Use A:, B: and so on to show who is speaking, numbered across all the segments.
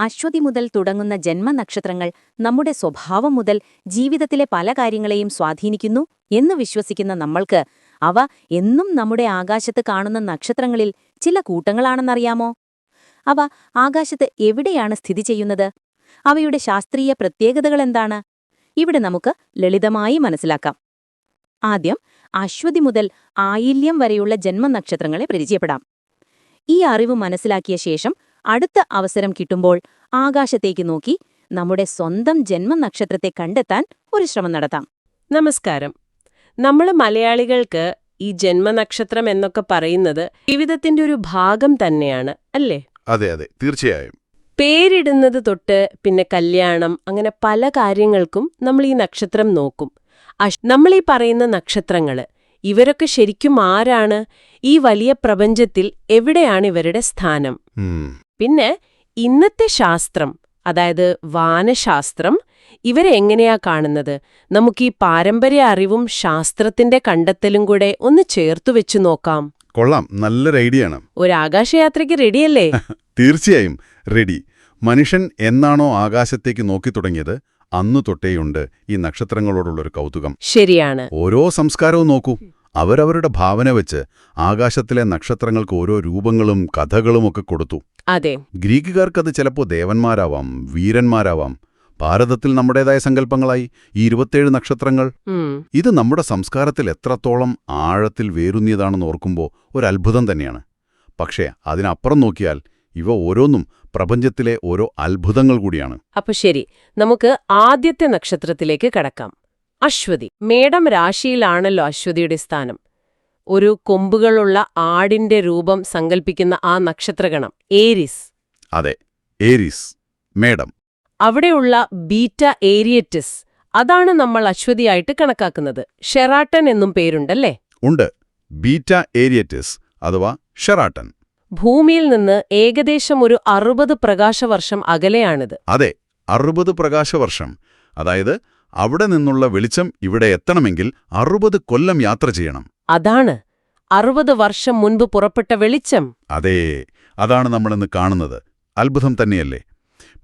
A: അശ്വതി മുതൽ തുടങ്ങുന്ന ജന്മനക്ഷത്രങ്ങൾ നമ്മുടെ സ്വഭാവം മുതൽ ജീവിതത്തിലെ പല കാര്യങ്ങളെയും സ്വാധീനിക്കുന്നു എന്ന് വിശ്വസിക്കുന്ന നമ്മൾക്ക് അവ എന്നും നമ്മുടെ ആകാശത്ത് കാണുന്ന നക്ഷത്രങ്ങളിൽ ചില കൂട്ടങ്ങളാണെന്നറിയാമോ? അവ ആകാശത്ത് എവിടെയാണ് സ്ഥിതി ചെയ്യുന്നത്? അവയുടെ ശാസ്ത്രീയ പ്രത്യേകതകൾ എന്താണ്? ഇവിടെ നമുക്ക് ലളിതമായി മനസ്സിലാക്കാം. ആദ്യം അശ്വതി മുതൽ ആയില്യം വരെയുള്ള ജന്മനക്ഷത്രങ്ങളെ പരിചയപ്പെടാം. ഈ അറിവ് മനസ്സിലാക്കിയ ശേഷം അടുത്ത അവസരം കിട്ടുമ്പോൾ ആകാശത്തേക്ക് നോക്കി നമ്മുടെ സ്വന്തം ജന്മനക്ഷത്രത്തെ കണ്ടെത്താൻ ഒരു ശ്രമം നടത്താം.
B: നമസ്കാരം. നമ്മൾ മലയാളികൾക്ക് ഈ ജന്മനക്ഷത്രം എന്നൊക്കെ പറയുന്നത് ജീവിതത്തിന്റെ ഒരു ഭാഗം തന്നെയാണ് അല്ലേ?
C: അതെ അതെ. തീർച്ചയായും.
B: പേരിടുന്നത് തൊട്ട് പിന്നെ കല്യാണം അങ്ങനെ പല കാര്യങ്ങൾക്കും നമ്മൾ ഈ നക്ഷത്രം നോക്കും. നമ്മൾ ഈ പറയുന്ന നക്ഷത്രങ്ങൾ ഇവരൊക്കെ ശരിക്കും ആരാണ്? ഈ വലിയ പ്രപഞ്ചത്തിൽ എവിടെയാണ് ഇവരുടെ സ്ഥാനം? പിന്നെ ഇന്നത്തെ ശാസ്ത്രം അതായത് വാനശാസ്ത്രം ഇവരെ എങ്ങനെയാ കാണുന്നത്? നമുക്ക് ഈ പാരമ്പര്യ അറിവും ശാസ്ത്രത്തിന്റെ കണ്ടെത്തലും കൂടെ ഒന്ന് ചേർത്തു വെച്ചു നോക്കാം.
C: കൊള്ളാം. നല്ലൊരു ഐഡിയ ആണ്.
B: ഒരു ആകാശയാത്രയ്ക്ക് റെഡിയല്ലേ?
C: തീർച്ചയായും. റെഡി. മനുഷ്യൻ എന്നാണോ ആകാശത്തേക്ക് നോക്കി തുടങ്ങിയത്? അന്നു തൊട്ടേയുണ്ട് ഈ നക്ഷത്രങ്ങളോടുള്ളൊരു കൗതുകം.
B: ശരിയാണ്.
C: ഓരോ സംസ്കാരവും നോക്കൂ. അവരവരുടെ ഭാവന വെച്ച് ആകാശത്തിലെ നക്ഷത്രങ്ങൾക്ക് ഓരോ രൂപങ്ങളും കഥകളും ഒക്കെ കൊടുത്തു.
B: അതെ.
C: ഗ്രീക്കുകാർക്ക് അത് ചിലപ്പോൾ ദേവന്മാരാവാം വീരന്മാരാവാം. ഭാരതത്തിൽ നമ്മുടേതായ സങ്കല്പങ്ങളായി. ഈ ഇരുപത്തേഴ് നക്ഷത്രങ്ങൾ. ഇത് നമ്മുടെ സംസ്കാരത്തിൽ എത്രത്തോളം ആഴത്തിൽ വേരുന്നിയതാണെന്ന് ഓർക്കുമ്പോൾ ഒരു അത്ഭുതം തന്നെയാണ്. പക്ഷേ അതിനപ്പുറം നോക്കിയാൽ ഇവ ഓരോന്നും പ്രപഞ്ചത്തിലെ ഓരോ അത്ഭുതങ്ങൾ കൂടിയാണ്.
B: അപ്പൊ ശരി. നമുക്ക് ആദ്യത്തെ നക്ഷത്രത്തിലേക്ക് കടക്കാം. അശ്വതി. മേടം രാശിയിലാണല്ലോ അശ്വതിയുടെ സ്ഥാനം. ഒരു കൊമ്പുകളുള്ള ആടിന്റെ രൂപം സങ്കൽപ്പിക്കുന്ന ആ നക്ഷത്രഗണം ഏരിസ്.
C: അതെ ഏരിസ് മേഡം
B: അവിടെയുള്ള ബീറ്റ ഏരിയറ്റിസ് അതാണ് നമ്മൾ അശ്വതിയായിട്ട് കണക്കാക്കുന്നത്. ഷെറാട്ടൻ എന്നും പേരുണ്ടല്ലേ?
C: ഉണ്ട്. ബീറ്റ ഏരിയറ്റിസ് അഥവാ ഷെറാട്ടൻ.
B: ഭൂമിയിൽ നിന്ന് ഏകദേശം ഒരു അറുപത് പ്രകാശവർഷം അകലെയാണിത്.
C: അതെ അറുപത് പ്രകാശവർഷം. അതായത് അവിടെ നിന്നുള്ള വെളിച്ചം ഇവിടെ എത്തണമെങ്കിൽ അറുപത് കൊല്ലം യാത്ര ചെയ്യണം.
B: അതാണ്. അറുപത് വർഷം മുൻപ് പുറപ്പെട്ട വെളിച്ചം.
C: അതെ അതാണ് നമ്മളിന്ന് കാണുന്നത്. അത്ഭുതം തന്നെയല്ലേ?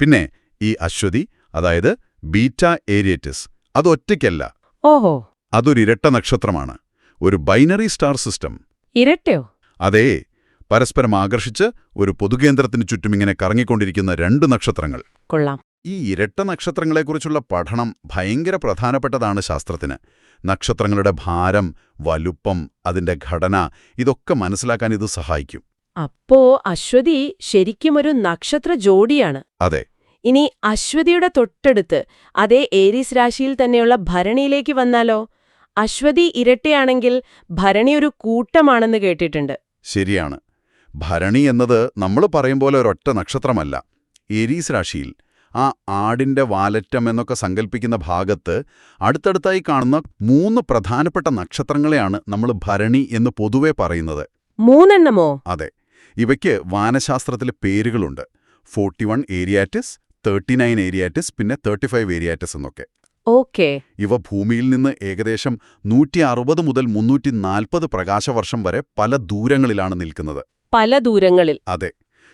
C: പിന്നെ ഈ അശ്വതി അതായത് ബീറ്റ ഏരിയറ്റിസ് അതൊറ്റയ്ക്കല്ല
B: ഓഹോ.
C: അതൊരിരട്ട നക്ഷത്രമാണ്. ഒരു ബൈനറി സ്റ്റാർ സിസ്റ്റം.
B: ഇരട്ടയോ?
C: അതെ പരസ്പരം ആകർഷിച്ച് ഒരു പൊതുകേന്ദ്രത്തിന് ചുറ്റും ഇങ്ങനെ കറങ്ങിക്കൊണ്ടിരിക്കുന്ന രണ്ട് നക്ഷത്രങ്ങൾ.
B: കൊള്ളാം.
C: ഈ ഇരട്ട നക്ഷത്രങ്ങളെക്കുറിച്ചുള്ള പഠനം ഭയങ്കര പ്രധാനപ്പെട്ടതാണ് ശാസ്ത്രത്തിന്. നക്ഷത്രങ്ങളുടെ ഭാരം വലുപ്പം അതിന്റെ ഘടന ഇതൊക്കെ മനസ്സിലാക്കാൻ ഇത് സഹായിക്കും.
B: അപ്പോ അശ്വതി ശരിക്കും ഒരു നക്ഷത്ര ജോഡിയാണ്.
C: അതെ.
B: ഇനി അശ്വതിയുടെ തൊട്ടടുത്ത് അതേ ഏരീസ് രാശിയിൽ തന്നെയുള്ള ഭരണിയിലേക്ക് വന്നാലോ? അശ്വതി ഇരട്ടയാണെങ്കിൽ ഭരണി ഒരു കൂട്ടമാണെന്ന് കേട്ടിട്ടുണ്ട്.
C: ശരിയാണ്. ഭരണി എന്നത് നമ്മൾ പറയും പോലെ ഒരൊറ്റ നക്ഷത്രമല്ല. ഏരീസ് രാശിയിൽ ആ ആടിന്റെ വാലറ്റം എന്നൊക്കെ സങ്കല്പിക്കുന്ന ഭാഗത്ത് അടുത്തടുത്തായി കാണുന്ന മൂന്ന് പ്രധാനപ്പെട്ട നക്ഷത്രങ്ങളെയാണ് നമ്മൾ ഭരണി എന്ന് പൊതുവെ പറയുന്നത്.
B: മൂന്നെണ്ണമോ?
C: അതെ. ഇവയ്ക്ക് വാനശാസ്ത്രത്തിൽ പേരുകളുണ്ട്. Forty one Arietis thirty nine Arietis പിന്നെ തേർട്ടി ഫൈവ് ഏരിയാറ്റിസ് എന്നൊക്കെ.
B: ഓക്കെ.
C: ഇവ ഭൂമിയിൽ നിന്ന് ഏകദേശം നൂറ്റി അറുപത് മുതൽ മുന്നൂറ്റി നാൽപ്പത് പ്രകാശവർഷം വരെ പല ദൂരങ്ങളിലാണ് നിൽക്കുന്നത്.
B: പല ദൂരങ്ങളിൽ.
C: അതെ.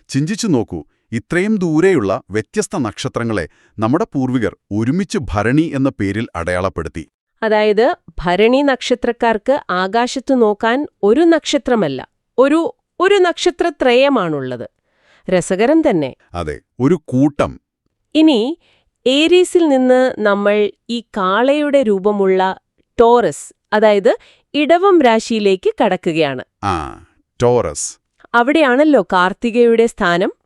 C: ചിന്തിച്ചു നോക്കൂ ഇത്രയും ദൂരെയുള്ള വ്യത്യസ്ത നക്ഷത്രങ്ങളെ നമ്മുടെ പൂർവികർ ഒരുമിച്ച് ഭരണി എന്ന പേരിൽ അടയാളപ്പെടുത്തി.
B: അതായത് ഭരണി നക്ഷത്രക്കാർക്ക് ആകാശത്തു നോക്കാൻ ഒരു നക്ഷത്രമല്ല ഒരു ഒരു നക്ഷത്രത്രയമാണുള്ളത്. രസകരം തന്നെ.
C: അതെ ഒരു കൂട്ടം.
B: ഇനി ഏരീസിൽ നിന്ന് നമ്മൾ ഈ കാളയുടെ രൂപമുള്ള ടോറസ് അതായത് ഇടവം രാശിയിലേക്ക് കടക്കുകയാണ്.
C: ആ ടോറസ്.
B: അവിടെയാണല്ലോ കാർത്തികയുടെ സ്ഥാനം.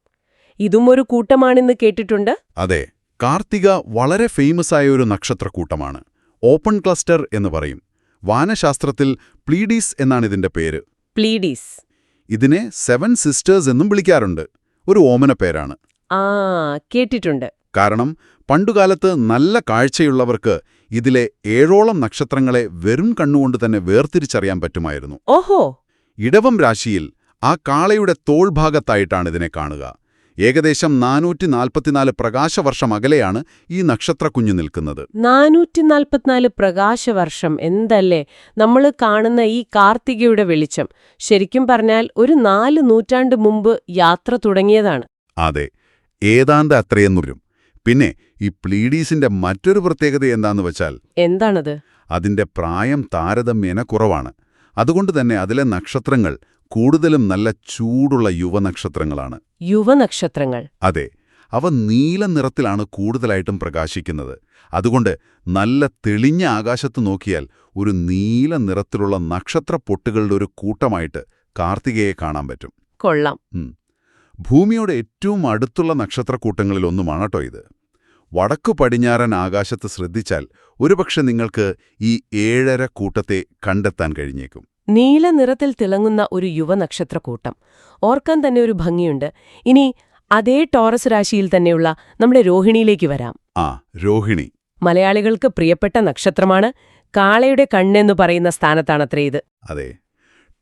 B: ഇതും ഒരു കൂട്ടമാണെന്ന് കേട്ടിട്ടുണ്ട്?
C: അതെ കാർത്തിക വളരെ ഫേമസ് ആയ ഒരു നക്ഷത്രക്കൂട്ടമാണ്. ഓപ്പൺ ക്ലസ്റ്റർ എന്ന് പറയും. വാനശാസ്ത്രത്തിൽ പ്ലീഡീസ് എന്നാണ് ഇതിന്റെ പേര്.
B: പ്ലീഡീസ്.
C: ഇതിനെ സെവൻ സിസ്റ്റേഴ്സ് എന്നും വിളിക്കാറുണ്ട്. ഒരു ഓമന പേരാണ്.
B: ആ കേട്ടിട്ടുണ്ട്.
C: കാരണം പണ്ടുകാലത്ത് നല്ല കാഴ്ചയുള്ളവർക്ക് ഇതിലെ ഏഴോളം നക്ഷത്രങ്ങളെ വെറും കണ്ണുകൊണ്ട് തന്നെ വേർതിരിച്ചറിയാൻ പറ്റുമായിരുന്നു.
B: ഓഹോ!
C: ഇടവം രാശിയിൽ ആ കാളയുടെ തോൾഭാഗത്തായിട്ടാണ് ഇതിനെ കാണുക. ഏകദേശം നാനൂറ്റി നാൽപ്പത്തിനാല് പ്രകാശവർഷം അകലെയാണ് ഈ നക്ഷത്രക്കുഞ്ഞു നിൽക്കുന്നത്.
B: നാനൂറ്റി നാൽപ്പത്തിനാല് പ്രകാശവർഷം എന്തല്ലേ? നമ്മൾ കാണുന്ന ഈ കാർത്തികയുടെ വെളിച്ചം. ശരിക്കും പറഞ്ഞാൽ ഒരു നാല് നൂറ്റാണ്ട് മുമ്പ് യാത്ര തുടങ്ങിയതാണ്.
C: അതെ ഏതാണ്ട് അത്രയെന്നു വരും. പിന്നെ ഈ പ്ലീഡീസിന്റെ മറ്റൊരു പ്രത്യേകത എന്താന്ന് വെച്ചാൽ
B: എന്താണത്?
C: അതിന്റെ പ്രായം താരതമ്യേന കുറവാണ്. അതുകൊണ്ട് തന്നെ അതിലെ നക്ഷത്രങ്ങൾ കൂടുതലും നല്ല ചൂടുള്ള യുവനക്ഷത്രങ്ങളാണ്.
B: യുവനക്ഷത്രങ്ങൾ.
C: അതെ അവ നീല നിറത്തിലാണ് കൂടുതലായിട്ടും പ്രകാശിക്കുന്നത്. അതുകൊണ്ട് നല്ല തെളിഞ്ഞ ആകാശത്ത് നോക്കിയാൽ ഒരു നീല നിറത്തിലുള്ള നക്ഷത്ര പൊട്ടുകളുടെ ഒരു കൂട്ടമായിട്ട് കാർത്തികയെ കാണാൻ പറ്റും.
B: കൊള്ളാം.
C: ഭൂമിയോട് ഏറ്റവും അടുത്തുള്ള നക്ഷത്രക്കൂട്ടങ്ങളിലൊന്നുമാണ് കേട്ടോ ഇത്. വടക്കു പടിഞ്ഞാറൻ ആകാശത്ത് ശ്രദ്ധിച്ചാൽ ഒരുപക്ഷെ നിങ്ങൾക്ക് ഈ ഏഴര കൂട്ടത്തെ കണ്ടെത്താൻ കഴിഞ്ഞേക്കും.
B: നീല നിറത്തിൽ തിളങ്ങുന്ന ഒരു യുവനക്ഷത്രക്കൂട്ടം. ഓർക്കാൻ തന്നെ ഒരു ഭംഗിയുണ്ട്. ഇനി അതേ ടോറസ് രാശിയിൽ തന്നെയുള്ള നമ്മുടെ രോഹിണിയിലേക്ക് വരാം.
C: ആ രോഹിണി.
B: മലയാളികൾക്ക് പ്രിയപ്പെട്ട നക്ഷത്രമാണ്. കാളയുടെ കണ്ണെന്ന് പറയുന്ന സ്ഥാനത്താണത്രേ ഇത്.
C: അതെ.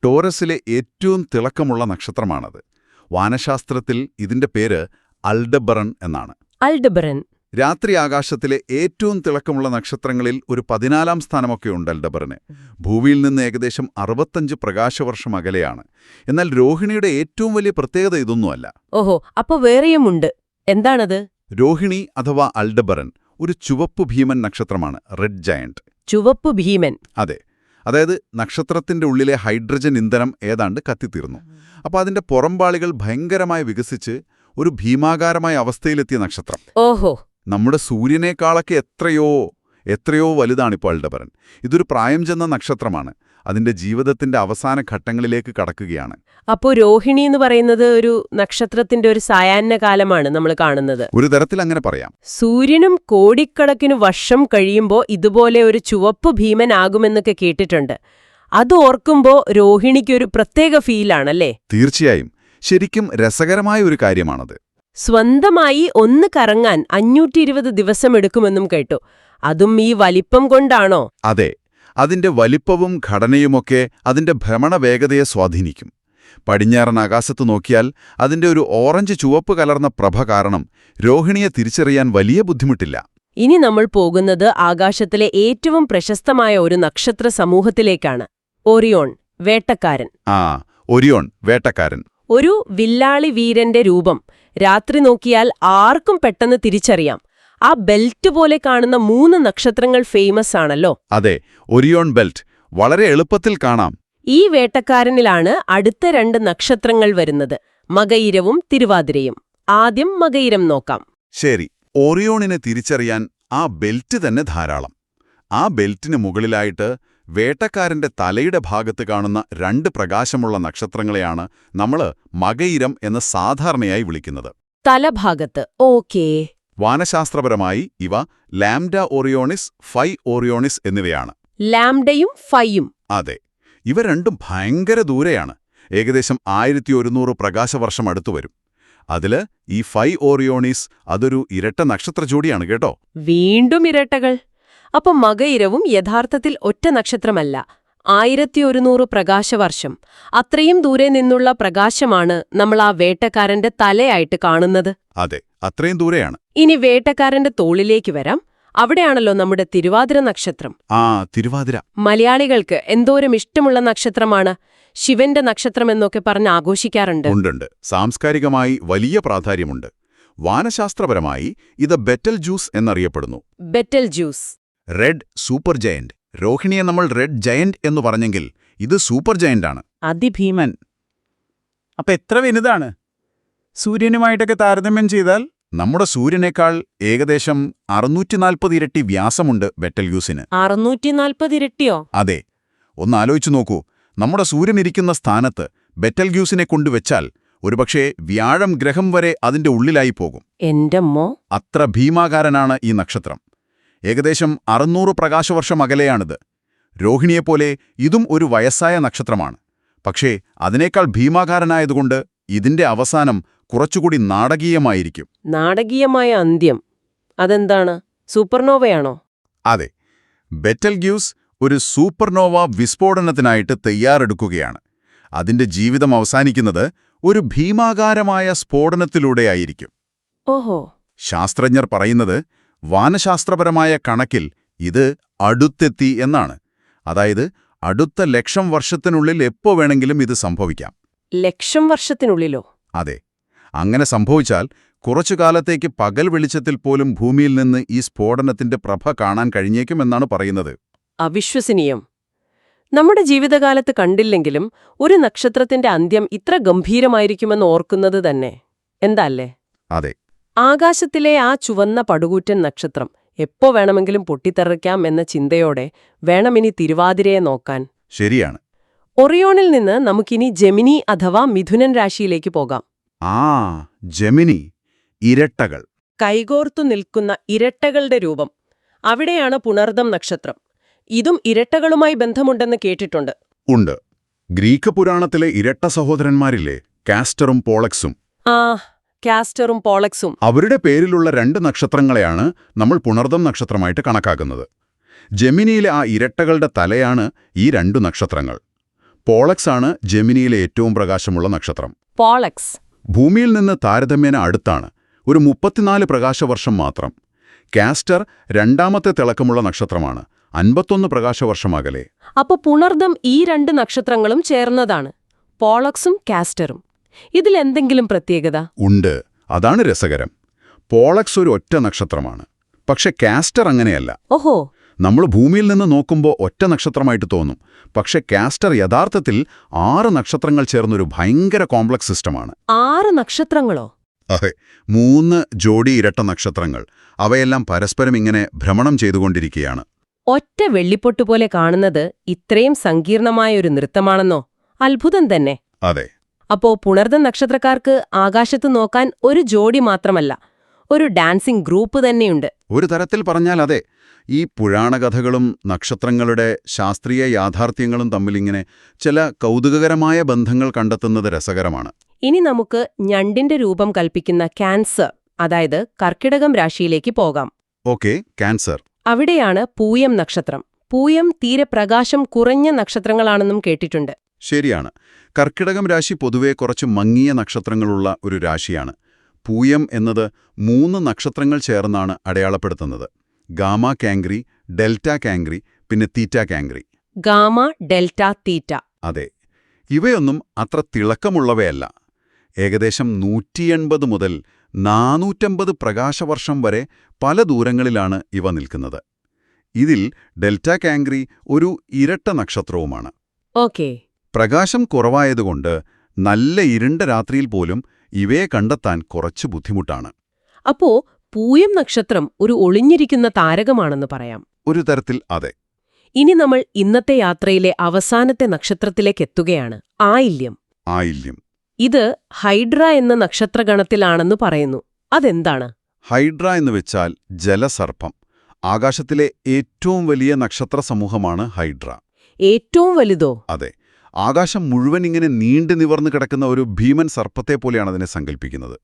C: ടോറസിലെ ഏറ്റവും തിളക്കമുള്ള നക്ഷത്രമാണത്. വാനശാസ്ത്രത്തിൽ ഇതിന്റെ പേര് അൽഡബറൺ എന്നാണ്.
B: അൽഡബറൻ.
C: രാത്രി ആകാശത്തിലെ ഏറ്റവും തിളക്കമുള്ള നക്ഷത്രങ്ങളിൽ ഒരു പതിനാലാം സ്ഥാനമൊക്കെ ഉണ്ട് അൽഡബറിന്. ഭൂമിയിൽ നിന്ന് ഏകദേശം അറുപത്തഞ്ച് പ്രകാശവർഷം അകലെയാണ്. എന്നാൽ രോഹിണിയുടെ ഏറ്റവും വലിയ പ്രത്യേകത ഇതൊന്നുമല്ല.
B: ഓഹോ അപ്പൊ വേറെയുമുണ്ട് എന്താണത്?
C: രോഹിണി അഥവാ അൽഡബറൻ ഒരു ചുവപ്പ് ഭീമൻ നക്ഷത്രമാണ് റെഡ് ജയന്റ്
B: ചുവപ്പ് ഭീമൻ.
C: അതെ. അതായത് നക്ഷത്രത്തിന്റെ ഉള്ളിലെ ഹൈഡ്രജൻ ഇന്ധനം ഏതാണ്ട് കത്തിത്തീർന്നു. അപ്പോൾ അതിന്റെ പുറംപാളികൾ ഭയങ്കരമായി വികസിച്ച് ഒരു ഭീമാകാരമായ അവസ്ഥയിലെത്തിയ നക്ഷത്രം.
B: ഓഹോ
C: നമ്മുടെ സൂര്യനേക്കാളൊക്കെ എത്രയോ എത്രയോ വലുതാണ് വലുതാണിപ്പോൾ അൽഡബറൻ. ഇതൊരു പ്രായം ചെന്ന നക്ഷത്രമാണ്. അതിന്റെ ജീവിതത്തിന്റെ അവസാന ഘട്ടങ്ങളിലേക്ക് കടക്കുകയാണ്.
B: അപ്പോ രോഹിണി എന്ന് പറയുന്നത് ഒരു നക്ഷത്രത്തിന്റെ ഒരു സായാഹ്ന കാലമാണ് നമ്മൾ കാണുന്നത്.
C: ഒരു തരത്തിൽ അങ്ങനെ പറയാം.
B: സൂര്യനും കോടിക്കണക്കിന് വർഷം കഴിയുമ്പോൾ ഇതുപോലെ ഒരു ചുവപ്പ് ഭീമനാകുമെന്നൊക്കെ കേട്ടിട്ടുണ്ട്. അത് രോഹിണിക്ക് രോഹിണിക്കൊരു പ്രത്യേക ഫീലാണല്ലേ
C: തീർച്ചയായും. ശരിക്കും രസകരമായ ഒരു കാര്യമാണത്.
B: സ്വന്തമായി ഒന്ന് കറങ്ങാൻ അഞ്ഞൂറ്റി ഇരുപത് ദിവസമെടുക്കുമെന്നും കേട്ടു. അതും ഈ വലിപ്പം കൊണ്ടാണോ?
C: അതെ അതിന്റെ വലിപ്പവും ഘടനയുമൊക്കെ അതിന്റെ ഭ്രമണവേഗതയെ സ്വാധീനിക്കും. പടിഞ്ഞാറൻ ആകാശത്ത് നോക്കിയാൽ അതിന്റെ ഒരു ഓറഞ്ച് ചുവപ്പ് കലർന്ന പ്രഭ കാരണം രോഹിണിയെ തിരിച്ചറിയാൻ വലിയ ബുദ്ധിമുട്ടില്ല.
B: ഇനി നമ്മൾ പോകുന്നത് ആകാശത്തിലെ ഏറ്റവും പ്രശസ്തമായ ഒരു നക്ഷത്ര സമൂഹത്തിലേക്കാണ് ഒറിയോൺ വേട്ടക്കാരൻ.
C: ആ ഒരിയോൺ വേട്ടക്കാരൻ.
B: ഒരു വില്ലാളി വീരന്റെ രൂപം. രാത്രി നോക്കിയാൽ ആർക്കും പെട്ടെന്ന് തിരിച്ചറിയാം. ആ ബെൽറ്റ് പോലെ കാണുന്ന മൂന്ന് നക്ഷത്രങ്ങൾ ഫേമസ് ആണല്ലോ.
C: അതെ ഒരിയോൺ ബെൽറ്റ്. വളരെ എളുപ്പത്തിൽ കാണാം.
B: ഈ വേട്ടക്കാരനിലാണ് അടുത്ത രണ്ട് നക്ഷത്രങ്ങൾ വരുന്നത്. മകയിരവും തിരുവാതിരയും. ആദ്യം മകയിരം നോക്കാം.
C: ശരി ഓറിയോണിനെ തിരിച്ചറിയാൻ ആ ബെൽറ്റ് തന്നെ ധാരാളം. ആ ബെൽറ്റിന് മുകളിലായിട്ട് വേട്ടക്കാരന്റെ തലയുടെ ഭാഗത്ത് കാണുന്ന രണ്ട് പ്രകാശമുള്ള നക്ഷത്രങ്ങളെയാണ് നമ്മൾ മകയിരം എന്ന് സാധാരണയായി വിളിക്കുന്നത്.
B: തലഭാഗത്ത് ഓക്കേ.
C: വാനശാസ്ത്രപരമായി ഇവ ലാംഡ ഓറിയോണിസ് ഫൈ ഓറിയോണിസ് എന്നിവയാണ്.
B: ലാംഡയും ഫൈയും.
C: അതെ ഇവ രണ്ടും ഭയങ്കര ദൂരെയാണ്. ഏകദേശം ആയിരത്തി ഒരുന്നൂറ് പ്രകാശവർഷം അടുത്തു വരും. അതിൽ ഈ ഫൈ ഓറിയോണീസ് അതൊരു ഇരട്ട നക്ഷത്ര ജോഡിയാണ് കേട്ടോ.
B: വീണ്ടും ഇരട്ടകൾ. അപ്പൊ മകയിരവും യഥാർത്ഥത്തിൽ ഒറ്റ നക്ഷത്രമല്ല. ആയിരത്തി ഒരുന്നൂറ് പ്രകാശവർഷം. അത്രയും ദൂരെ നിന്നുള്ള പ്രകാശമാണ് നമ്മൾ ആ വേട്ടക്കാരന്റെ തലയായിട്ട് കാണുന്നത്.
C: അതെ അത്രയും ദൂരെയാണ്.
B: ഇനി വേട്ടക്കാരന്റെ തോളിലേക്ക് വരാം. അവിടെയാണല്ലോ നമ്മുടെ തിരുവാതിര നക്ഷത്രം.
C: ആ തിരുവാതിര.
B: മലയാളികൾക്ക് എന്തോരം ഇഷ്ടമുള്ള നക്ഷത്രമാണ്. ശിവന്റെ നക്ഷത്രമെന്നൊക്കെ പറഞ്ഞ് ആഘോഷിക്കാറുണ്ട്.
C: ഉണ്ടുണ്ട് സാംസ്കാരികമായി വലിയ പ്രാധാന്യമുണ്ട്. വാനശാസ്ത്രപരമായി ഇത് ബെറ്റൽ ജ്യൂസ് എന്നറിയപ്പെടുന്നു.
B: Betelgeuse.
C: Red supergiant രോഹിണിയെ നമ്മൾ റെഡ് ജയന്റ് എന്ന് പറഞ്ഞെങ്കിൽ ഇത് സൂപ്പർ ജയന്റാണ്
D: അതിഭീമൻ. അപ്പൊ എത്ര വലുതാണ്? സൂര്യനുമായിട്ടൊക്കെ താരതമ്യം ചെയ്താൽ?
C: നമ്മുടെ സൂര്യനേക്കാൾ ഏകദേശം അറുന്നൂറ്റിനാൽപ്പത് ഇരട്ടി വ്യാസമുണ്ട് ബെറ്റൽഗ്യൂസിന്
B: അറുന്നൂറ്റി നാൽപ്പത് ഇരട്ടിയോ?
C: അതെ. ഒന്ന് ആലോചിച്ചു നോക്കൂ. നമ്മുടെ സൂര്യൻ ഇരിക്കുന്ന സ്ഥാനത്ത് ബെറ്റൽഗ്യൂസിനെ കൊണ്ടുവച്ചാൽ ഒരുപക്ഷേ വ്യാഴം ഗ്രഹം വരെ അതിന്റെ ഉള്ളിലായി പോകും.
B: എന്റമ്മോ
C: അത്ര ഭീമാകാരനാണ് ഈ നക്ഷത്രം. ഏകദേശം അറുന്നൂറ് പ്രകാശവർഷം അകലെയാണിത് രോഹിണിയെപ്പോലെ ഇതും ഒരു വയസ്സായ നക്ഷത്രമാണ്. പക്ഷേ അതിനേക്കാൾ ഭീമാകാരനായതുകൊണ്ട് ഇതിന്റെ അവസാനം കുറച്ചുകൂടി നാടകീയമായിരിക്കും.
B: നാടകീയമായ അന്ത്യം. അതെന്താണ്? സൂപ്പർനോവയാണോ?
C: അതെ. ബെറ്റൽഗ്യൂസ് ഒരു സൂപ്പർനോവ വിസ്ഫോടനത്തിനായിട്ട് തയ്യാറെടുക്കുകയാണ്. അതിന്റെ ജീവിതം അവസാനിക്കുന്നത് ഒരു ഭീമാകാരമായ സ്ഫോടനത്തിലൂടെയായിരിക്കും.
B: ഓഹോ.
C: ശാസ്ത്രജ്ഞർ പറയുന്നത് വാനശാസ്ത്രപരമായ കണക്കിൽ ഇത് അടുത്തെത്തി എന്നാണ്. അതായത് അടുത്ത ലക്ഷം വർഷത്തിനുള്ളിൽ എപ്പോ വേണമെങ്കിലും ഇത് സംഭവിക്കാം.
B: ലക്ഷം വർഷത്തിനുള്ളിലോ?
C: അതെ. അങ്ങനെ സംഭവിച്ചാൽ കുറച്ചു കാലത്തേക്ക് പകൽ വെളിച്ചത്തിൽ പോലും ഭൂമിയിൽ നിന്ന് ഈ സ്ഫോടനത്തിന്റെ പ്രഭ കാണാൻ കഴിഞ്ഞേക്കുമെന്നാണ് പറയുന്നത്.
B: അവിശ്വസനീയം. നമ്മുടെ ജീവിതകാലത്ത് കണ്ടില്ലെങ്കിലും ഒരു നക്ഷത്രത്തിന്റെ അന്ത്യം ഇത്ര ഗംഭീരമായിരിക്കുമെന്ന് ഓർക്കുന്നത് തന്നെ. എന്താല്ലേ
C: അതെ.
B: ആകാശത്തിലെ ആ ചുവന്ന പടുകൂറ്റൻ നക്ഷത്രം എപ്പോ വേണമെങ്കിലും പൊട്ടിത്തെറിക്കാം എന്ന ചിന്തയോടെ വേണമിനി തിരുവാതിരയെ നോക്കാൻ.
C: ശരിയാണ്.
B: ഒറിയോണിൽ നിന്ന് നമുക്കിനി ജെമിനി അഥവാ മിഥുനൻ രാശിയിലേക്ക് പോകാം.
C: ആ ജെമിനി ഇരട്ടകൾ.
B: കൈകോർത്തു നിൽക്കുന്ന ഇരട്ടകളുടെ രൂപം. അവിടെയാണ് പുണർദം നക്ഷത്രം. ഇതും ഇരട്ടകളുമായി ബന്ധമുണ്ടെന്ന് കേട്ടിട്ടുണ്ട്.
C: ഉണ്ട്. ഗ്രീക്ക് പുരാണത്തിലെ ഇരട്ട സഹോദരന്മാരില്ലേ കാസ്റ്ററും പോളക്സും.
B: ആ കാസ്റ്ററും പോളക്സും.
C: അവരുടെ പേരിലുള്ള രണ്ട് നക്ഷത്രങ്ങളെയാണ് നമ്മൾ പുണർദം നക്ഷത്രമായിട്ട് കണക്കാക്കുന്നത്. ജെമിനിയിലെ ആ ഇരട്ടകളുടെ തലയാണ് ഈ രണ്ടു നക്ഷത്രങ്ങൾ. പോളക്സ് ആണ് ജെമിനിയിലെ ഏറ്റവും പ്രകാശമുള്ള നക്ഷത്രം.
B: പോളക്സ്.
C: ഭൂമിയിൽ നിന്ന് താരതമ്യേന അടുത്താണ്. ഒരു മുപ്പത്തിനാല് പ്രകാശവർഷം മാത്രം. കാസ്റ്റർ രണ്ടാമത്തെ തിളക്കമുള്ള നക്ഷത്രമാണ്. അൻപത്തൊന്ന് പ്രകാശവർഷം അകലെ
B: അപ്പൊ പുണർദം ഈ രണ്ട് നക്ഷത്രങ്ങളും ചേർന്നതാണ്. പോളക്സും കാസ്റ്ററും. ഇതിലെന്തെങ്കിലും പ്രത്യേകത?
C: ഉണ്ട്. അതാണ് രസകരം. പോളക്സ് ഒരു ഒറ്റ നക്ഷത്രമാണ്. പക്ഷെ കാസ്റ്റർ അങ്ങനെയല്ല.
B: ഓഹോ.
C: നമ്മൾ ഭൂമിയിൽ നിന്ന് നോക്കുമ്പോൾ ഒറ്റ നക്ഷത്രമായിട്ട് തോന്നും. പക്ഷെ കാസ്റ്റർ യഥാർത്ഥത്തിൽ ആറ് നക്ഷത്രങ്ങൾ ചേർന്നൊരു ഭയങ്കര കോംപ്ലക്സ് സിസ്റ്റമാണ്.
B: ആറ് നക്ഷത്രങ്ങളോ?
C: അതെ. മൂന്ന് ജോഡി ഇരട്ട നക്ഷത്രങ്ങൾ. അവയെല്ലാം പരസ്പരം ഇങ്ങനെ ഭ്രമണം ചെയ്തുകൊണ്ടിരിക്കുകയാണ്.
B: ഒറ്റ വെള്ളിപ്പൊട്ട് പോലെ കാണുന്നത് ഇത്രയും സങ്കീർണമായ ഒരു നൃത്തമാണെന്നോ? അത്ഭുതം തന്നെ.
C: അതെ.
B: അപ്പോ പുണർദ നക്ഷത്രക്കാർക്ക് ആകാശത്ത് നോക്കാൻ ഒരു ജോഡി മാത്രമല്ല ഒരു ഡാൻസിംഗ് ഗ്രൂപ്പ് തന്നെയുണ്ട്.
C: ഒരു തരത്തിൽ പറഞ്ഞാൽ അതെ ഈ പുരാണകഥകളും നക്ഷത്രങ്ങളുടെ ശാസ്ത്രീയ യാഥാർത്ഥ്യങ്ങളും തമ്മിലിങ്ങനെ ചില കൗതുകകരമായ ബന്ധങ്ങൾ കണ്ടെത്തുന്നത് രസകരമാണ്.
B: ഇനി നമുക്ക് ഞണ്ടിന്റെ രൂപം കൽപ്പിക്കുന്ന ക്യാൻസർ അതായത് കർക്കിടകം രാശിയിലേക്ക് പോകാം.
C: Okay cancer.
B: അവിടെയാണ് പൂയം നക്ഷത്രം. പൂയം തീരെ പ്രകാശം കുറഞ്ഞ നക്ഷത്രങ്ങളാണെന്നും കേട്ടിട്ടുണ്ട്.
C: ശരിയാണ്. കർക്കിടകം രാശി പൊതുവെ കുറച്ച് മങ്ങിയ നക്ഷത്രങ്ങളുള്ള ഒരു രാശിയാണ്. പൂയം എന്നത് മൂന്ന് നക്ഷത്രങ്ങൾ ചേർന്നാണ് അടയാളപ്പെടുത്തുന്നത്. ഗാമ കാങ്ക്രി ഡെൽറ്റ കാങ്ക്രി പിന്നെ തീറ്റ കാങ്ക്രി
B: ഗാമ ഡെൽറ്റ തീറ്റ.
C: അതെ. ഇവയൊന്നും അത്ര തിളക്കമുള്ളവയല്ല. ഏകദേശം നൂറ്റിയെൺപത് മുതൽ നാനൂറ്റമ്പത് പ്രകാശവർഷം വരെ പല ദൂരങ്ങളിലാണ് ഇവ നിൽക്കുന്നത്. ഇതിൽ ഡെൽറ്റ കാങ്ക്രി ഒരു ഇരട്ട നക്ഷത്രവുമാണ്.
B: ഓക്കേ.
C: പ്രകാശം കുറവായതുകൊണ്ട് നല്ല ഇരുണ്ട രാത്രിയിൽ പോലും ഇവയെ കണ്ടെത്താൻ കുറച്ച് ബുദ്ധിമുട്ടാണ്.
B: അപ്പോ പൂയം നക്ഷത്രം ഒരു ഒളിഞ്ഞിരിക്കുന്ന താരകമാണെന്ന് പറയാം.
C: ഒരു തരത്തിൽ അതെ.
B: ഇനി നമ്മൾ ഇന്നത്തെ യാത്രയിലെ അവസാനത്തെ നക്ഷത്രത്തിലേക്ക് എത്തുകയാണ്. ആയില്യം.
C: ആയില്യം.
B: ഇത് ഹൈഡ്ര എന്ന നക്ഷത്രഗണത്തിലാണെന്ന് പറയുന്നു. അതെന്താണ്?
C: ഹൈഡ്ര എന്ന് വെച്ചാൽ ജലസർപ്പം. ആകാശത്തിലെ ഏറ്റവും വലിയ നക്ഷത്ര സമൂഹമാണ് ഹൈഡ്ര.
B: ഏറ്റവും വലുതോ?
C: അതെ. ആകാശം മുഴുവൻ ഇങ്ങനെ നീണ്ടു നിവർന്നു കിടക്കുന്ന ഒരു ഭീമൻ സർപ്പത്തെ പോലെയാണ് അതിനെ സങ്കല്പിക്കുന്നത്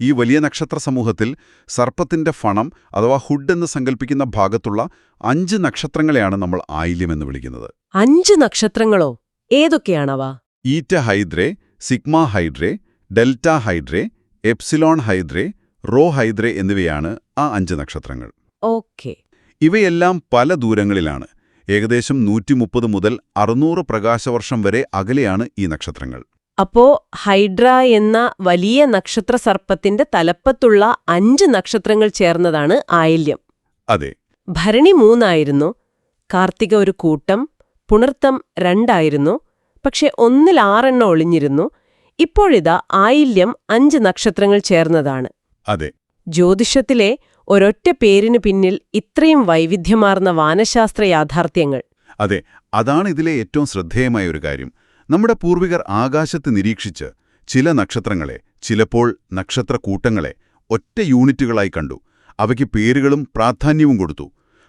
C: ഈ വലിയ നക്ഷത്ര സമൂഹത്തിൽ സർപ്പത്തിന്റെ ഫണം അഥവാ ഹുഡ് എന്ന് സങ്കല്പിക്കുന്ന ഭാഗത്തുള്ള അഞ്ച് നക്ഷത്രങ്ങളെയാണ് നമ്മൾ ആയില്യം എന്ന് വിളിക്കുന്നത്.
B: അഞ്ച് നക്ഷത്രങ്ങളോ? ഏതൊക്കെയാണവ?
C: Eta Hydrae sigma Hydrae delta Hydrae epsilon Hydrae rho Hydrae എന്നിവയാണ് ആ അഞ്ച് നക്ഷത്രങ്ങൾ.
B: ഓക്കെ.
C: ഇവയെല്ലാം പല ദൂരങ്ങളിലാണ്. ഏകദേശം നൂറ്റിമുപ്പത് മുതൽ അറുന്നൂറ് പ്രകാശവർഷം വരെ അകലെയാണ് ഈ നക്ഷത്രങ്ങൾ.
B: അപ്പോ ഹൈഡ്ര എന്ന വലിയ നക്ഷത്ര സർപ്പത്തിന്റെ തലപ്പത്തുള്ള അഞ്ച് നക്ഷത്രങ്ങൾ ചേർന്നതാണ് ആയില്യം.
C: അതെ.
B: ഭരണി മൂന്നായിരുന്നു കാർത്തിക ഒരു കൂട്ടം പുണർത്തം രണ്ടായിരുന്നു പക്ഷെ ഒന്നിൽ ആറെണ്ണം ഒളിഞ്ഞിരുന്നു. ഇപ്പോഴിതാ ആയില്യം അഞ്ച് നക്ഷത്രങ്ങൾ ചേർന്നതാണ്.
C: അതെ.
B: ജ്യോതിഷത്തിലെ ഒരൊറ്റ പേരിനു പിന്നിൽ ഇത്രയും വൈവിധ്യമാർന്ന വാനശാസ്ത്ര യാഥാർത്ഥ്യങ്ങൾ.
C: അതെ അതാണ് ഇതിലെ ഏറ്റവും ശ്രദ്ധേയമായ ഒരു കാര്യം. നമ്മുടെ പൂർവികർ ആകാശത്ത് നിരീക്ഷിച്ച് ചില നക്ഷത്രങ്ങളെ ചിലപ്പോൾ നക്ഷത്രക്കൂട്ടങ്ങളെ ഒറ്റ യൂണിറ്റുകളായി കണ്ടു. അവയ്ക്ക് പേരുകളും പ്രാധാന്യവും കൊടുത്തു.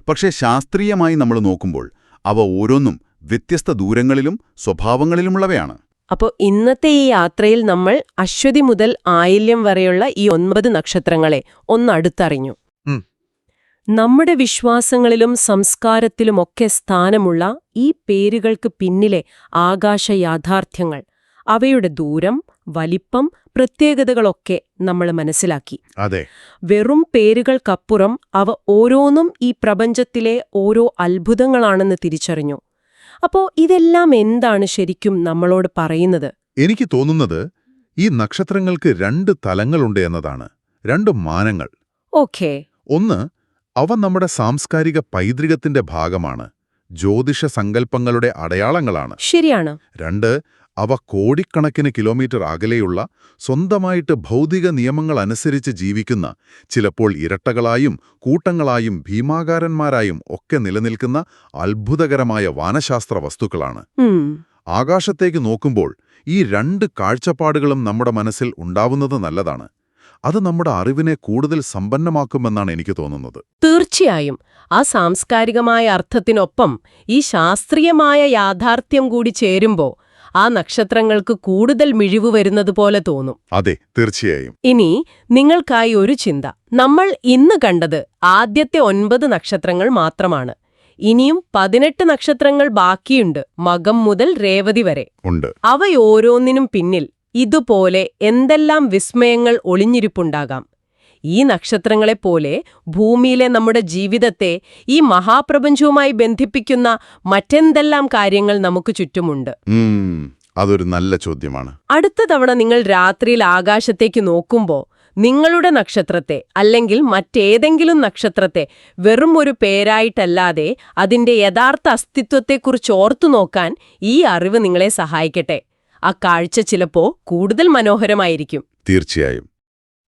C: പക്ഷേ ശാസ്ത്രീയമായി നമ്മൾ നോക്കുമ്പോൾ അവ ഓരോന്നും വ്യത്യസ്ത ദൂരങ്ങളിലും സ്വഭാവങ്ങളിലുമുള്ളവയാണ്.
B: അപ്പോൾ ഇന്നത്തെ ഈ യാത്രയിൽ നമ്മൾ അശ്വതി മുതൽ ആയില്യം വരെയുള്ള ഈ ഒൻപത് നക്ഷത്രങ്ങളെ ഒന്നടുത്തറിഞ്ഞു. നമ്മുടെ വിശ്വാസങ്ങളിലും സംസ്കാരത്തിലുമൊക്കെ സ്ഥാനമുള്ള ഈ പേരുകൾക്ക് പിന്നിലെ ആകാശ യാഥാർത്ഥ്യങ്ങൾ അവയുടെ ദൂരം വലിപ്പം പ്രത്യേകതകളൊക്കെ നമ്മൾ മനസ്സിലാക്കി.
C: അതെ.
B: വെറും പേരുകൾക്കപ്പുറം അവ ഓരോന്നും ഈ പ്രപഞ്ചത്തിലെ ഓരോ അത്ഭുതങ്ങളാണെന്ന് തിരിച്ചറിഞ്ഞു. അപ്പോ ഇതെല്ലാം എന്താണ് ശരിക്കും നമ്മളോട് പറയുന്നത്?
E: എനിക്ക് തോന്നുന്നത് ഈ നക്ഷത്രങ്ങൾക്ക് രണ്ട് തലങ്ങളുണ്ട് എന്നതാണ്.
C: രണ്ട് മാനങ്ങൾ.
B: ഓക്കേ.
C: ഒന്ന് അവ നമ്മുടെ സാംസ്കാരിക പൈതൃകത്തിന്റെ ഭാഗമാണ് ജ്യോതിഷ സങ്കല്പങ്ങളുടെ അടയാളങ്ങളാണ്.
B: ശരിയാണ്.
C: രണ്ട് അവ കോടിക്കണക്കിന് കിലോമീറ്റർ അകലെയുള്ള സ്വന്തമായിട്ട് ഭൗതിക നിയമങ്ങൾ അനുസരിച്ച് ജീവിക്കുന്ന ചിലപ്പോൾ ഇരട്ടകളായും കൂട്ടങ്ങളായും ഭീമാകാരന്മാരായും ഒക്കെ നിലനിൽക്കുന്ന അത്ഭുതകരമായ വാനശാസ്ത്ര വസ്തുക്കളാണ്. ആകാശത്തേക്ക് നോക്കുമ്പോൾ ഈ രണ്ട് കാഴ്ചപ്പാടുകളും നമ്മുടെ മനസ്സിൽ ഉണ്ടാവുന്നത് നല്ലതാണ്. അത് നമ്മുടെ അറിവിനെ കൂടുതൽ സമ്പന്നമാക്കുമെന്നാണ് എനിക്ക് തോന്നുന്നത്.
B: തീർച്ചയായും. ആ സാംസ്കാരികമായ അർത്ഥത്തിനൊപ്പം ഈ ശാസ്ത്രീയമായ യാഥാർത്ഥ്യം കൂടി ചേരുമ്പോൾ ആ നക്ഷത്രങ്ങൾക്ക് കൂടുതൽ മിഴിവ് വരുന്നത് പോലെ തോന്നും.
C: അതെ തീർച്ചയായും.
B: ഇനി നിങ്ങൾക്കായി ഒരു ചിന്ത. നമ്മൾ ഇന്ന് കണ്ടത് ആദ്യത്തെ ഒൻപത് നക്ഷത്രങ്ങൾ മാത്രമാണ്. ഇനിയും പതിനെട്ട് നക്ഷത്രങ്ങൾ ബാക്കിയുണ്ട് മകം മുതൽ രേവതി വരെ.
C: ഉണ്ട്.
B: അവയോരോന്നിനും പിന്നിൽ ഇതുപോലെ എന്തെല്ലാം വിസ്മയങ്ങൾ ഒളിഞ്ഞിരിപ്പുണ്ടാകാം. ഈ നക്ഷത്രങ്ങളെപ്പോലെ ഭൂമിയിലെ നമ്മുടെ ജീവിതത്തെ ഈ മഹാപ്രപഞ്ചവുമായി ബന്ധിപ്പിക്കുന്ന മറ്റെന്തെല്ലാം കാര്യങ്ങൾ നമുക്ക് ചുറ്റുമുണ്ട്?
C: അതൊരു നല്ല ചോദ്യമാണ്.
B: അടുത്ത തവണ നിങ്ങൾ രാത്രിയിൽ ആകാശത്തേക്ക് നോക്കുമ്പോൾ നിങ്ങളുടെ നക്ഷത്രത്തെ അല്ലെങ്കിൽ മറ്റേതെങ്കിലും നക്ഷത്രത്തെ വെറും ഒരു പേരായിട്ടല്ലാതെ അതിന്റെ യഥാർത്ഥ അസ്തിത്വത്തെക്കുറിച്ച് ഓർത്തു നോക്കാൻ ഈ അറിവ് നിങ്ങളെ സഹായിക്കട്ടെ. ആ കാഴ്ച ചിലപ്പോ കൂടുതൽ മനോഹരമായിരിക്കും.
C: തീർച്ചയായും.